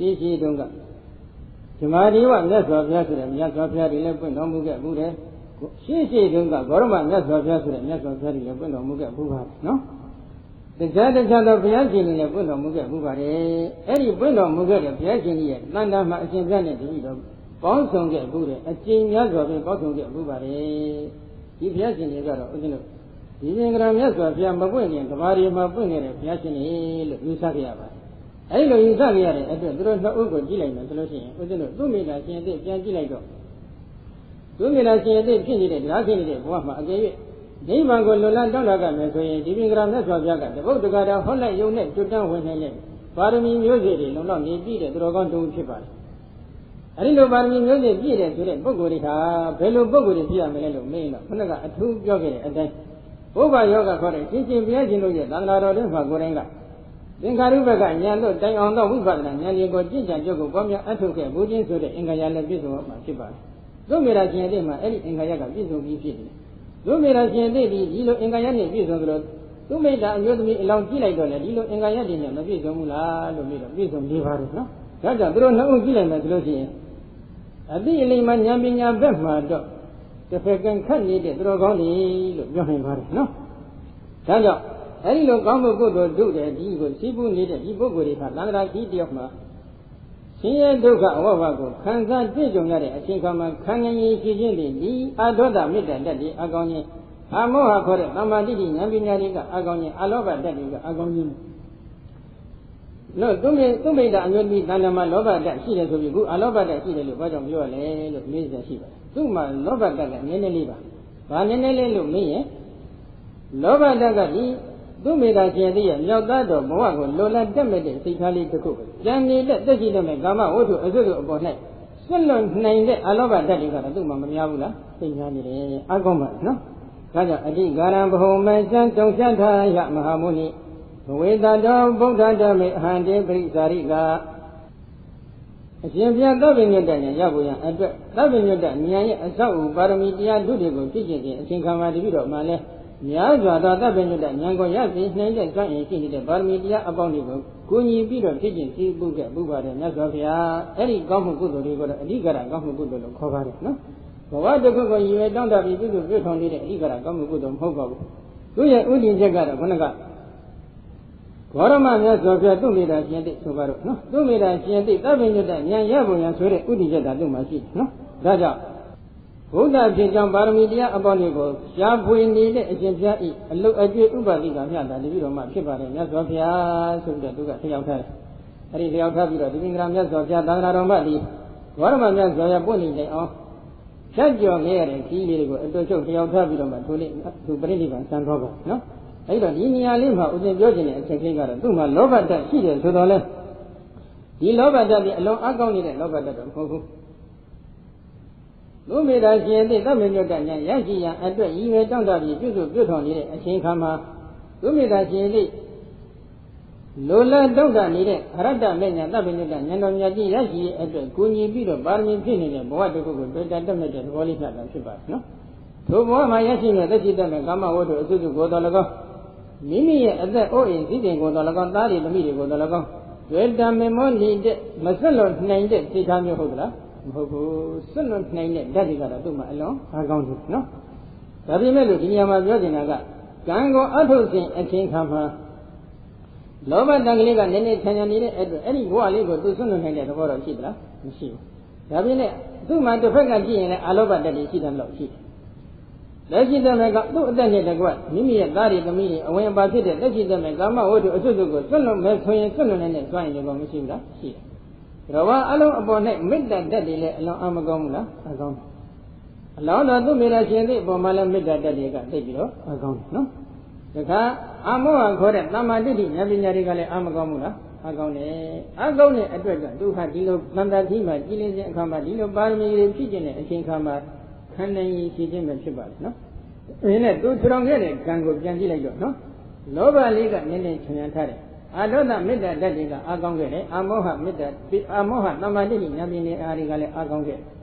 ရှိရှိတုန်းကဓမ္မဒီဝမြတ်စွာဘုရားဆိုတဲ့မြတ်စွာဘုရားတွေလည်းပွင့်တော်မူခဲ့ဘူးတယ်ရှိရှိတုန်းကဂေါရမမြတ်စွာဘုရားဆိုတဲ့မြတ်စွာဘုရားတွေလည်းပွင့်တော်မူခဲ့ဘူးပါနော်တခြားတခြားသောဘုရားရှင်တွေလည်းပွင့်တော်မူခဲ့ဘူးပါတယ်အဲ့ဒီပွင့်တော်မူခဲ့တဲ့ဘုရားရှင်ကြီးရဲ့တန်တာမှာအရှင်ဘုရားနဲ့တပည့်တော်ပေါင်းဆောင်ခဲ့ဘူးတယ်အကျဉ်းများစွာဖြင့်ပေါင်းဆောင်ခဲ့ဘူးပါတယ်ဒီဘုရားရှင်တွေကတော့ဦးဇင်းတို့ဒီသင်္ကရာမြတ်စွာဘုရားမပွင့်ခင်ဓမ္မရီမှာပွင့်နေတဲ့ဘုရားရှင်တွေလို့ယူဆခဲ့ရပါတယ် အဲ့လိုယူဆခဲ့ရတဲ့အတွက်သူတို့နှစ်ဦးကိုကြည့်လိုက်မယ်ဆိုလို့ရှိရင်ဦးဇင်းတို့သူ့မိသားရှင်အစ်ပြန်ကြည့်လိုက်တော့သူ့မိသားရှင်အစ်ဖြစ်နေတဲ့ဓာတ်ဖြစ်နေတဲ့ဘဝမှာအကယ်၍နိဗ္ဗာန်ကိုလွန်လန်းတောင်းတကြမယ်ဆိုရင်ဒီပင်္ဂရာမြတ်စွာဘုရားကတပုတ်တကာတော်ဟောလိုက်ယုံနဲ့တွတ်တန်းဝင်နေတဲ့ပါရမီမျိုးစေ့တွေလုံလောက်နေပြည့်တဲ့သူတော်ကောင်းတုံးဖြစ်ပါတယ်အဲဒီလိုပါရမီမျိုးစေ့ပြည့်တဲ့ဆိုတဲ့ပုဂ္ဂိုလ်တွေဟာဘယ်လိုပုဂ္ဂိုလ်တွေဖြစ်ရမလဲလို့မေးတော့ခုနကအထူးပြောခဲ့တဲ့အတိုင်းဘုရားယောဂခေါ်တဲ့ရှင်ရှင်ဘုရားရှင်တို့ရဲ့သံဃာတော်တွေမှာကိုယ်တိုင်က သင်္ခါရုပ္ပကဉာဏ်တို့တိုင်အောင်သောဝိပဿနာဉာဏ်တွေကိုကြင်ကြံကြုတ်ကိုပေါများအထုတ်ခဲ့ဘူးချင်းဆိုတဲ့အင်္ဂါရလည်းပြည့်စုံမှာဖြစ်ပါတယ်။တို့မေရာရှင်တဲ့မှာအဲ့ဒီအင်္ဂါရကပြည့်စုံပြီးဖြစ်တယ်။တို့မေရာရှင်တဲ့ဒီဒီလိုအင်္ဂါရနဲ့ပြည့်စုံသလိုသူမိတ်တာအမျိုးသမီးအလောင်းကြည့်လိုက်တော့လေဒီလိုအင်္ဂါရတွေနဲ့မပြည့်စုံဘူးလားလို့မေးတော့ပြည့်စုံလေးပါတယ်နော်။ဒါကြောင့်သူတို့နှစ်ဦးကြည့်လိုက်မယ်ဆိုလို့ရှိရင်အတိအလိမ္မာဉာဏ်ပညာဘက်မှာတော့တစ်ဖက်ကခတ်နေတဲ့သူတော်ကောင်းတွေလို့ပြောနိုင်ပါတယ်နော်။ဒါကြောင့် အဲဒီလိုကောင်းမှုကုသိုလ်တို့တဲ့ဒီကိုစီးပူးနေတဲ့ဒီပုဂ္ဂိုလ်တွေကသံဃာကြီးတယောက်မှာဆင်းရဲဒုက္ခအဝဘကိုခံစားကြည့်ကြုံရတဲ့အချိန်ခါမှာခံငြိမ်ဖြစ်ခြင်းတွေဒီအာဒေါသမေတ္တာတက်တွေအကောင်းခြင်းအမောဟခေါ်တဲ့သမာဓိဋ္ဌိဉာဏ်ပညာတွေကအကောင်းခြင်းအလောဘတက်တွေကအကောင်းခြင်းလို့သူမေသူမိတ်တာအမျိုးသမီးတဏ္ဍမှာလောဘတက်ရှိတယ်ဆိုပြီးခုအလောဘတက်ရှိတယ်လို့ဘာကြောင့်ပြောရလဲလို့မေးစရာရှိပါတယ်သူ့မှာလောဘတက်ကနည်းနည်းလေးပါဘာနည်းနည်းလေးလို့မေးရင်လောဘတက်ကဒီ သူမေတ္တာရှင်သည်ရဲ့မြောက်သားတော်ဘဝကိုလိုလားတက်မဲ့တဲ့စိတ်ထားလေးတစ်ခုကြံနေတဲ့တက်ရှိတဲ့ကာမဝတ္ထုအစွတ်တို့အပေါ်၌ဆွလွန်နိုင်တဲ့အလောဘဓာတ်တွေကတော့သူ့မှာမများဘူးလားသိညာနေတယ်အကောင်းပါနော်ဒါကြောင့်အဓိကာရံဘဟုမေသံတုံရှတ်ထာယမဟာမုနိဘဝေတတော်ဗုဒ္ဓဓမေအဟံတေပရိသရိကအရှင်ဘုရားသဗ္ဗညုတ္တဉာဏ်ရဖို့ရန်အတွက်သဗ္ဗညုတ္တဉာဏ်ရဲ့အဆောက်အဦပါရမီတရားဓုတွေကိုဖြစ်ခြင်းဖြင့်အရှင်ခံမှာတပိတော့မှလည်း များစွာသောသဗ္ဗညုတ္တဉာဏ်ကိုရစေနိုင်တဲ့စွမ်းအင်ရှိနေတဲ့ပါရမီတရားအပေါင်းတွေကိုကိုညီပြီးတော့ဖြစ်ခြင်းစီးပုခဲ့ပုပါတယ်မြတ်စွာဘုရားအဲ့ဒီကောင်းမှုကုသိုလ်တွေကိုတော့အဓိကရကောင်းမှုကုသိုလ်လို့ခေါ်ပါတယ်နော်ဘဝတစ်ခုကိုရည်ရွယ်တောင်းတပြီးပြုစုပြုထောင်နေတဲ့အဓိကရကောင်းမှုကုသိုလ်မဟုတ်ပါဘူးသူရဲ့ဥဒိချက်ကတော့ခဏကဘောရမမြတ်စွာဘုရားသူ့မိတာရှင်သိဆိုပါတော့နော်သူ့မိတာရှင်သိသဗ္ဗညုတ္တဉာဏ်ရပုံရဆိုတဲ့ဥဒိချက်ကသူ့မှာရှိတယ်နော်ဒါကြောင့် ဘုရားဖြစ်ကြောင်းပါရမီတရားအပေါင်းတွေကိုရှားဖွေနေတဲ့အရှင်ဘုရားဤအလုတ်အကျွေးဥပတိကမြတ်တာတပည့်တော်မှဖြစ်ပါတယ်မြတ်စွာဘုရားဆိုပြီးတော့သူကထရောက်ထားတယ်။အဲဒီထရောက်ထားပြီးတော့ဒီပင်္ဂရာမြတ်စွာဘုရားသံဃာတော်မှဒီဝရမမြတ်စွာဘုရားပွင့်နေတယ်အောင်ဖြတ်ကျော်ခဲ့ရတဲ့ခီးလေးတွေကိုအတူချုပ်ထရောက်ထားပြီးတော့မှသူလေးသူပြိဋိဘံစံတော်ပါနော်။အဲဒီတော့ဒီနေရာလေးမှာဦးဇင်းပြောခြင်းတဲ့အချက်ချင်းကတော့သူ့မှာလောဘတတ်ရှိတယ်ဆိုတော့လေဒီလောဘတတ်ဒီအလုံးအကောင်းနေတဲ့လောဘတတ်တော့မဟုတ်ဘူး။ လူမေတာရှင်သည့်သဗ္ဗညုတ္တဉာဏ်ရရှိရန်အတွက်ရည်ရွယ်တောင့်တပြီးပြုစုပြုထောင်နေတဲ့အချိန်ခါမှာလူမေတာရှင်သည့်လိုလားတောင့်တနေတဲ့အရတ္တမေညာသဗ္ဗညုတ္တဉာဏ်တော်မြတ်ကြီးရရှိရအတွက်ကိုညီပြီးတော့ပါရမီဖြစ်နေတဲ့ဘဝတစ်ခုကိုတွေ့တာတက်မဲ့တဲ့သဘောလေးဖြတ်တာဖြစ်ပါတယ်နော်ထိုဘဝမှာရရှိတဲ့သက်ရှိတတ်တဲ့ကာမဝတ္ထုအစုစုကိုတော်၎င်းမိမိရဲ့အသက်အိုးအိမ်စည်းစိမ်ကိုတော်၎င်းသားတွေသမီးတွေကိုတော်၎င်းတွေ့တာမေမောနေတဲ့မဆက်လို့နိုင်တဲ့စိတ်ထားမျိုးဟုတ်သလား မဟုတ်ဘူးစွန့်လွတ်နိုင်တဲ့ဓာတ်တွေကတော့သူ့မှာအလွန်အားကောင်းတယ်နော်ဒါပေမဲ့လို့ဒီနေရာမှာပြောချင်တာကကံကိုအထုတ်စဉ်အချင်းခါမှာလောဘတန်ကလေးကနည်းနည်းခြံခြံနေတဲ့အဲ့အတွက်အဲ့ဒီဘဝလေးကိုသူစွန့်လွတ်နိုင်တဲ့သဘောတော့ရှိသလားမရှိဘူးဒါပေမဲ့သူ့မှာတစ်ဖက်ကကြည့်ရင်လည်းအလောဘတက်တွေရှိတယ်လို့ရှိတယ်လက်ရှိတဲ့မဲ့ကသူ့အသက်နဲ့တကွမိမိရဲ့သားတွေသမီးတွေအဝင်ပါဖြစ်တဲ့လက်ရှိတဲ့မဲ့ကာမဝတ္ထုအစွတ်တို့ကိုစွန့်လွတ်မဲ့ဆိုရင်စွန့်လွတ်နိုင်တဲ့စွမ်းရည်တော့မရှိဘူးလားရှိတယ် ရဝအလုံးအပေါ်၌မေတ္တာတက်တွေလည်းအလွန်အမကောင်းဘူးလားအကောင်းတယ်အလောင်းတော်သူမိရာရှင်သိအပေါ်မှာလည်းမေတ္တာတက်တွေကသိပြီးတော့အကောင်းတယ်နော်တခါအမောဟခေါ်တဲ့တမ္မာတိဋ္ဌိဉာဏ်ပညာတွေကလည်းအမကောင်းဘူးလားအကောင်းတယ်အကောင်းတဲ့အတွက်ကြောင့်ဒုက္ခဒီလိုတန်တတိမှာကြည်လင်းခြင်းအခါမှာဒီလိုပါရမီတွေဖြစ်ခြင်းတဲ့အချိန်ခါမှာခန္ဓာရင်ရှိခြင်းပဲဖြစ်ပါလေနော်အင်းနဲ့သူထထောင်ခဲ့တဲ့ကံကိုပြန်ကြည့်လိုက်တော့နော်လောဘလေးကနည်းနည်းချွန်ရထားတယ် အာဒေါသမေတ္တာဓာတ်တွေကအာကောင်းခဲ့တယ်အာမောဟမေတ္တာအာမောဟသမာဓိဉာဏ်ပညာအားတွေကလည်းအာကောင်းခဲ့တယ်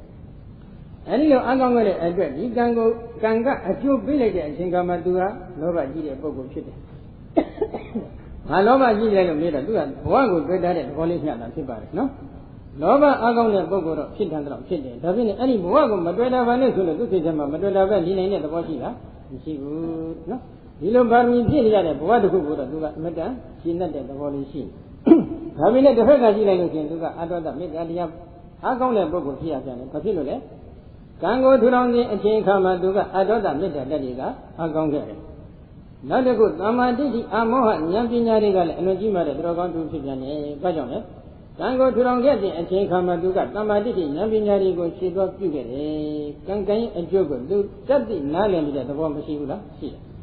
အဲဒီလိုအာကောင်းခဲ့တဲ့အတွက်ဒီကံကိုကံကအကျိုးပေးလိုက်တဲ့အချိန်ကမှသူကလောဘကြီးတဲ့ပုဂ္ဂိုလ်ဖြစ်တယ်ဘငါလောဘကြီးတယ်လို့မေးတော့သူကဘဝကိုတွေ့တဲ့သဘောလေးမျှတာဖြစ်ပါတယ်နော်လောဘအကောင်းတဲ့ပုဂ္ဂိုလ်တော့ဖြစ်တယ်တော့ဖြစ်တယ်ဒါဖြစ်နေအဲ့ဒီဘဝကိုမတွေ့တာပါနဲ့ဆိုလို့သူစိတ်ထဲမှာမတွေ့တာပဲနေနိုင်တဲ့သဘောရှိလားမရှိဘူးနော် ဒီလိုပါရမီဖြစ်နေရတဲ့ဘဝတစ်ခုကိုတော့သူကအမတန်ရှင်းတတ်တဲ့သဘောလေးရှိဒါပေမဲ့တစ်ဖက်ကကြည့်လိုက်လို့ရှိရင်သူကအတောတမေတ္တာတရားအကောင်းတဲ့ပုဂ္ဂိုလ်ဖြစ်ရပြန်တယ်ဘာဖြစ်လို့လဲကံကိုထူထောင်ခြင်းအချိန်ခါမှာသူကအတောတမေတ္တာတက်တွေကအကောင်းခဲ့တယ်နောက်တစ်ခုသမ္မာတိဋ္ဌိအမောဟဉာဏ်ပညာတွေကလည်းအလွန်ကြီးမားတဲ့သူတော်ကောင်းသူဖြစ်ပြန်တယ်။ဘာကြောင့်လဲ။ကံကိုထူထောင်ခဲ့ခြင်းအချိန်ခါမှာသူကသမ္မာတိဋ္ဌိဉာဏ်ပညာတွေကိုရှင်းသွားပြုခဲ့တယ်။ကံကံရဲ့အကျိုးကိုသူတတ်သိနားလည်နေတဲ့သဘောမရှိဘူးလား။ရှိတယ်။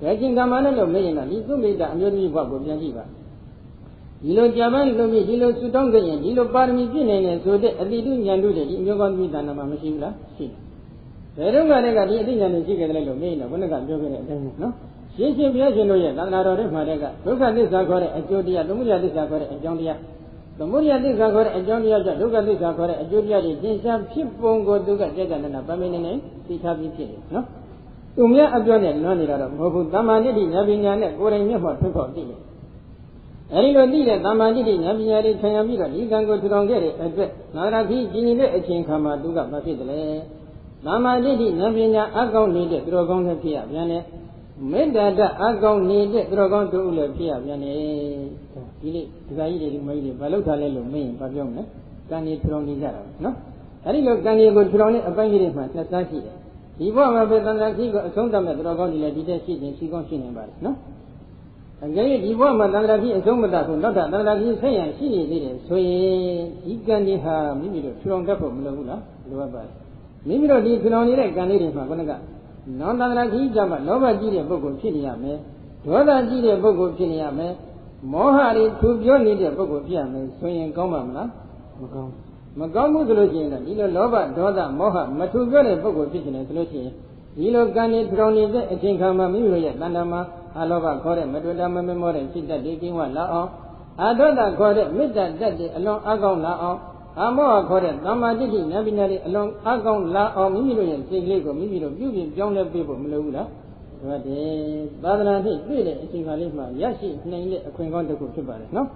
ဒါချင်းကံမနဲ့လို့မေးရင်တော့ဒီသုမိတအမျိုးသမီးဘဝကိုပြန်ကြည့်ပါ။ဒီလိုကြာပန်းလို့ပြီးဒီလိုဆူတောင်းခဲ့ရင်ဒီလိုပါရမီပြည့်နေတယ်ဆိုတဲ့အတိတုဉာဏ်တို့တွေဒီအမျိုးကောင်းသမီးတဏ္ဍာမှာမရှိဘူးလား။ရှိတယ်။ဘယ်တော့မှလည်းကဒီအတိဉာဏ်တွေရှိခဲ့တယ်လို့မေးရင်တော့ဘုန်းကပြောခဲ့တဲ့အတိုင်းနော်။ရှင်းရှင်းဘုရားရှင်တို့ရဲ့သံဃာတော်တွေမှာတဲ့ကဒုက္ခသစ္စာခေါ်တဲ့အကျိုးတရားသမုဒယသစ္စာခေါ်တဲ့အကြောင်းတရားသမုဒယသစ္စာခေါ်တဲ့အကြောင်းတရားကြောင့်ဒုက္ခသစ္စာခေါ်တဲ့အကျိုးတရားတွေသင်္ချာဖြစ်ပုံကိုသူကကြက်ကြနနာပမေနေနေသိထားပြီးဖြစ်တယ်နော် သူမြတ်အပြောနဲ့လွမ်းနေတာတော့မဟုတ်ဘူးတမ္မာနိတိဉာဏ်ပညာနဲ့ကိုယ်တိုင်မျက်မှောက်ထုတ်ဖော်သိတယ်အဲဒီလိုသိတဲ့တမ္မာနိတိဉာဏ်ပညာတွေခံရပြီးတော့ဒီကံကိုထူထောင်ခဲ့တဲ့အတွက်နာရတိကြီးကြီးတဲ့အချိန်ခါမှာသူကမဖြစ်တယ်လေတမ္မာနိတိဉာဏ်ပညာအကောင်းနေတဲ့သူတော်ကောင်းတွေဖြစ်ရပြန်တယ်မေတ္တာတအကောင်နေတဲ့သူတော်ကောင်းတို့လည်းဖြစ်ရပြန်တယ်ဒီနေ့ဒီကကြီးတွေဒီမကြီးတွေဘာလို့ထားလဲလို့မင်းဘာပြောမလဲကံကြီးထူထောင်နေကြတာနော်အဲဒီလိုကံကြီးကိုထူထောင်တဲ့အပိုင်းကြီးတွေမှာနှစ်စားရှိတယ် ဒီဘဝမှာပဲတန်တန်ရှိကအဆုံးသတ်မဲ့တော်ကောင်းတွေလည်းဒီတဲ့ရှိခြင်းရှိကောင်းရှိနေပါတယ်နော်အကြိမ်ဒီဘဝမှာတန်တရာဖြစ်အဆုံးမတတ်ဘူးနောက်တာတန်တရာဖြစ်ဆက်ရရှိနေသေးတယ်ဆိုရင်ဒီကံဒီဟာမိမိတို့ထူထောင်တတ်ဖို့မလိုဘူးလားလိုအပ်ပါတယ်မိမိတို့ဒီထူထောင်နေတဲ့ကံလေးတွေမှာခုနကနောင်တန်တရာကြီးကြမှာလောဘကြီးတဲ့ပုဂ္ဂိုလ်ဖြစ်နေရမယ်ဒေါသကြီးတဲ့ပုဂ္ဂိုလ်ဖြစ်နေရမယ်မောဟတွေထူပြောနေတဲ့ပုဂ္ဂိုလ်ဖြစ်ရမယ်ဆိုရင်ကောင်းပါမလားမကောင်းဘူး မကောင်းဘူးဆိုလို့ရှိရင်ဒီလိုလောဘဒေါသမောဟမထူပြောတဲ့ပုဂ္ဂိုလ်ဖြစ်နေတယ်ဆိုလို့ရှိရင်ဒီလိုကံနေထောင်နေတဲ့အချိန်ခါမှာမိမိတို့ရဲ့တဏ္ဍာမှာအလောဘခေါ်တဲ့မတွေ့တာမမေမောတဲ့စိတ်ဓာတ်ဒီကင်းဝလာအောင်အဒေါသခေါ်တဲ့မေတ္တာတတ်တဲ့အလွန်အကောင်းလာအောင်အမောဟခေါ်တဲ့သမ္မာတိဋ္ဌိဉာဏ်ပညာတွေအလုံးအကောင်းလာအောင်မိမိတို့ရဲ့စိတ်ကလေးကိုမိမိတို့ပြုပြင်ပြောင်းလဲပေးဖို့မလိုဘူးလားဟုတ်တယ်သာသနာ့ဖြစ်ပြည့်တဲ့အချိန်ခါလေးမှာရရှိနိုင်တဲ့အခွင့်ကောင်းတစ်ခုဖြစ်ပါတယ်နော်